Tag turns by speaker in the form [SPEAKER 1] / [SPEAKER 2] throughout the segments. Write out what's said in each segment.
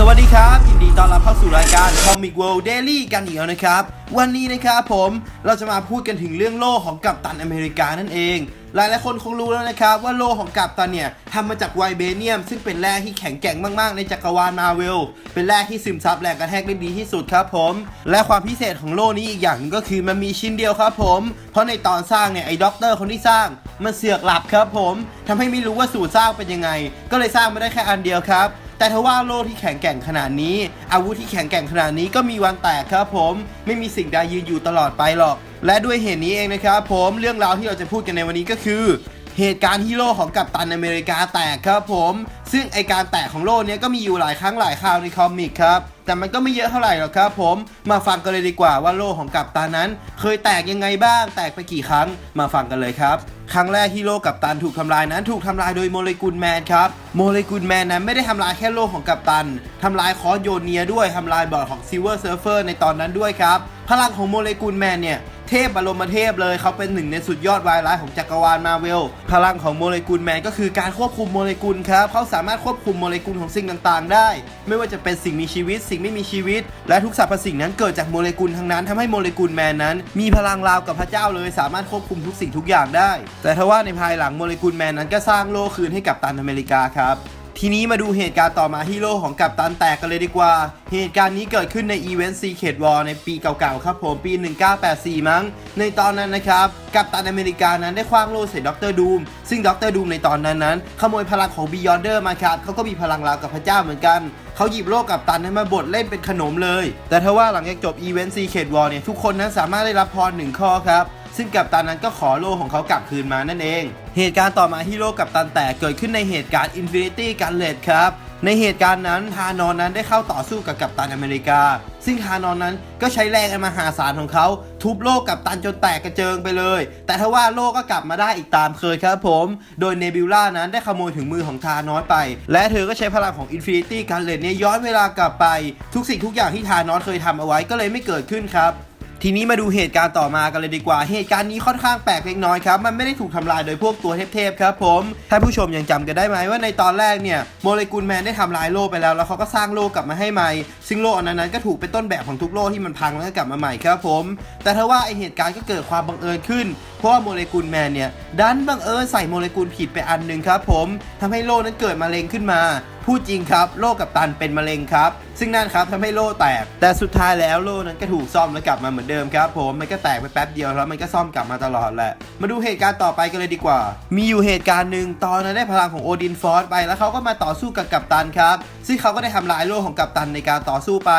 [SPEAKER 1] สวัสดีครับ ยินดีต้อนรับเข้าสู่รายการ Comic World Daily กันอีกแล้วนะครับ วันนี้นะครับผมเราจะมาพูดกันถึงเรื่องโล่ของกัปตันอเมริกานั่นเอง หลายหลายๆคนคงรู้แล้วนะครับ ว่าโล่ของกัปตันเนี่ยทำมาจากไวเบเนียม ซึ่งเป็นแร่ที่แข็งแกร่งมากๆ ในจักรวาลมาเวลเป็นแร่ที่ซึมซับแรงกระแทกได้ดีที่สุดครับผม และความพิเศษของโล่นี้อีกอย่างก็คือมันมีชิ้นเดียวครับผม เพราะในตอนสร้างเนี่ยไอ้ด็อกเตอร์คนที่สร้างมันเสือกหลับครับผมทำให้ไม่รู้ว่าสูตรสร้างเป็นยังไง ก็เลยสร้างมาได้แค่อันเดียวครับ แต่ทว่าโลกที่แข็งแกร่งขนาดนี้ อาวุธที่แข็งแกร่งขนาดนี้ก็มีวันแตกครับผม ไม่มีสิ่งใดยืนอยู่ตลอดไปหรอก และด้วยเหตุนี้เองนะครับผมเรื่องราวที่เราจะพูดกันในวันนี้ก็คือ เหตุการณ์ฮีโร่ของกัปตันอเมริกาแตกครับผม ซึ่งไอการแตกของโล่เนี้ยก็มีอยู่หลายครั้งหลายคราวในคอมิกครับ แต่มันก็ไม่เยอะเท่าไหร่หรอกครับผม มาฟังกันเลยดีกว่าว่าโล่ของกัปตันนั้น เคยแตกยังไงบ้าง แตกไปกี่ครั้ง มาฟังกันเลยครับ ครั้งแรกที่โลกกัปตันถูกทำลายนั้น ถูกทำลายโดยโมเลกุลแมนครับ โมเลกุลแมนนั้นไม่ได้ทำลายแค่โลกของกัปตัน ทำลายคอสโยเนียด้วย ทำลายบอร์ดของซิลเวอร์เซิร์ฟเฟอร์ในตอนนั้นด้วยครับ พลังของโมเลกุลแมนเนี่ย เทพบรมเทพเลย เขาเป็นหนึ่งในสุดยอดวายร้ายของจักรวาลมาเวล พลังของโมเลกุลแมนก็คือการควบคุมโมเลกุลครับ เขาสามารถควบคุมโมเลกุลของสิ่งต่างๆ ได้ ไม่ว่าจะเป็นสิ่งมีชีวิต สิ่งไม่มีชีวิต และทุกสรรพสิ่งนั้นเกิดจากโมเลกุลทั้งนั้นทำให้โมเลกุลแมนนั้น มีพลังราวกับพระเจ้าเลย สามารถควบคุมทุกสิ่งทุกอย่างได้ แต่ทว่าในภายหลังโมเลกุลแมนนั้นก็สร้างโลกคืนให้กับตันอเมริกาครับ ทีนี้มาดูเหตุการณ์ต่อมาที่โลกของกัปตันแตกกันเลยดีกว่า เหตุการณ์นี้เกิดขึ้นในอีเวนต์ Secret War ในปีเก่าๆครับผมปี 1984 มั้ง ในตอนนั้นนะครับ กัปตันอเมริกานั้นได้คว้างโล่ใส่ด็อกเตอร์ดูม ซึ่งด็อกเตอร์ดูมในตอนนั้นนั้น ขโมยพลังของ Beyonder มาครับเขาก็มีพลังราวกับพระเจ้าเหมือนกันเขาหยิบโล่กัปตันนั้นมาบดเล่นเป็นขนมเลย แต่ทว่าหลังจากจบอีเวนต์ Secret War เนี่ย ทุกคนนั้นสามารถได้รับพรหนึ่งข้อครับ ซึ่งกัปตันนั้นก็ขอโล่ของเขากลับคืนมานั่นเอง เหตุการณ์ต่อมาที่โลกกัปตันแตกเกิดขึ้นในเหตุการณ์ Infinity Gauntlet ครับในเหตุการณ์นั้นทานอนนั้นได้เข้าต่อสู้กับกัปตันอเมริกา ซึ่งทานอนนั้นก็ใช้แรงอันมหาศาลของเขา ทุบโลกกัปตันจนแตกกระเจิงไปเลย แต่ทว่าโลกก็กลับมาได้อีกตามเคยครับผม โดยเนบิวล่านั้นได้ขโมยถึงมือของทานอสไป และเธอก็ใช้พลังของ Infinity Gauntlet เนี่ยย้อนเวลากลับไป ทุกสิ่งทุกอย่างที่ทานอสเคยทำเอาไว้ก็เลยไม่เกิดขึ้นครับ ทีนี้มาดูเหตุการณ์ต่อมากันเลยดีกว่า เหตุการณ์นี้ค่อนข้างแปลกเล็กน้อยครับ มันไม่ได้ถูกทำลายโดยพวกตัวเทพๆครับผมท่าผู้ชมยังจำกันได้ไหมว่าในตอนแรกเนี่ยโมเลกุลแมนได้ทำลายโลกไปแล้ว แล้วเขาก็สร้างโลกกลับมาให้ใหม่ ซึ่งโลกอันนั้นก็ถูกเป็นต้นแบบของทุกโลกที่มันพังแล้วก็กลับมาใหม่ครับผม แต่ถ้าว่าไอเหตุการณ์ก็เกิดความบังเอิญขึ้น เพราะว่าโมเลกุลแมนเนี่ยดันบังเอิญใส่โมเลกุลผิดไปอันหนึ่งครับผมทำให้โลกนั้นเกิดมะเร็งขึ้นมา พูดจริงครับ โลกกับตันเป็นมะเร็งครับ ซึ่งนั่นครับทำให้โล่แตก แต่สุดท้ายแล้วโล่นั้นก็ถูกซ่อมแล้วกลับมาเหมือนเดิมครับผมมันก็แตกไปแป๊บเดียวแล้วมันก็ซ่อมกลับมาตลอดแหละ มาดูเหตุการณ์ต่อไปกันเลยดีกว่า มีอยู่เหตุการณ์หนึ่งตอนนั้นได้พลังของโอดินฟอร์สไปแล้วเขาก็มาต่อสู้กับกัปตันครับ ซึ่งเขาก็ได้ทำลายโล่ของกัปตันในการต่อสู้ไป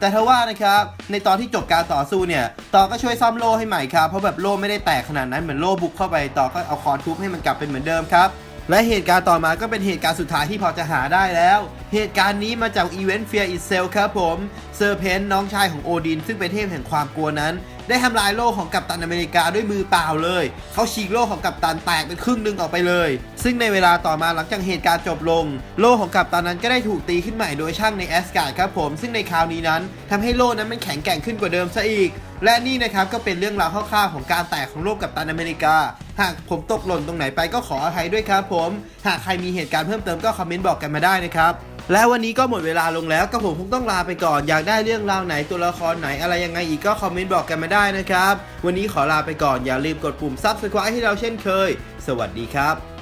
[SPEAKER 1] แต่ทว่านะครับในตอนที่จบการต่อสู้เนี่ยต่อก็ช่วยซ่อมโล่ให้ใหม่ครับเพราะแบบโล่ไม่ได้แตกขนาดนั้นเหมือนโล่บุกเข้าไปต่อก็เอาคอนทุบให้มันกลับเป็นเหมือนเดิมครับ และเหตุการณ์ต่อมาก็เป็นเหตุการณ์สุดท้ายที่พอจะหาได้แล้ว เหตุการณ์นี้มาจากอีเวนต์เฟียร์อิ s เซลครับผมเซอร์เพนน้องชายของโอดิน ซึ่งเป็นเทพแห่งความกลัวนั้น ได้ทำลายโล่ของกัปตันอเมริกาด้วยมือเปล่าเลย เขาฉีกโล่ของกัปตันแตกเป็นครึ่งหนึ่งออกไปเลย ซึ่งในเวลาต่อมาหลังจากเหตุการณ์จบลง โล่ของกัปตันนั้นก็ได้ถูกตีขึ้นใหม่โดยช่างในแอสการ์ดครับผม ซึ่งในคราวนี้นั้นทำให้โล่นั้นมันแข็งแกร่งขึ้นกว่าเดิมซะอีก และนี่นะครับก็เป็นเรื่องราวคร่าวๆของการแตกของโลกกัปตันอเมริกา หากผมตกหล่นตรงไหนไปก็ขออภัยด้วยครับผม หากใครมีเหตุการณ์เพิ่มเติมก็คอมเมนต์บอกกันมาได้นะครับ และวันนี้ก็หมดเวลาลงแล้วก็ผมคงต้องลาไปก่อน อยากได้เรื่องราวไหนตัวละครไหนอะไรยังไงอีกก็คอมเมนต์บอกกันมาได้นะครับ วันนี้ขอลาไปก่อนอย่าลืมกดปุ่ม subscribe ให้เราเช่นเคย สวัสดีครับ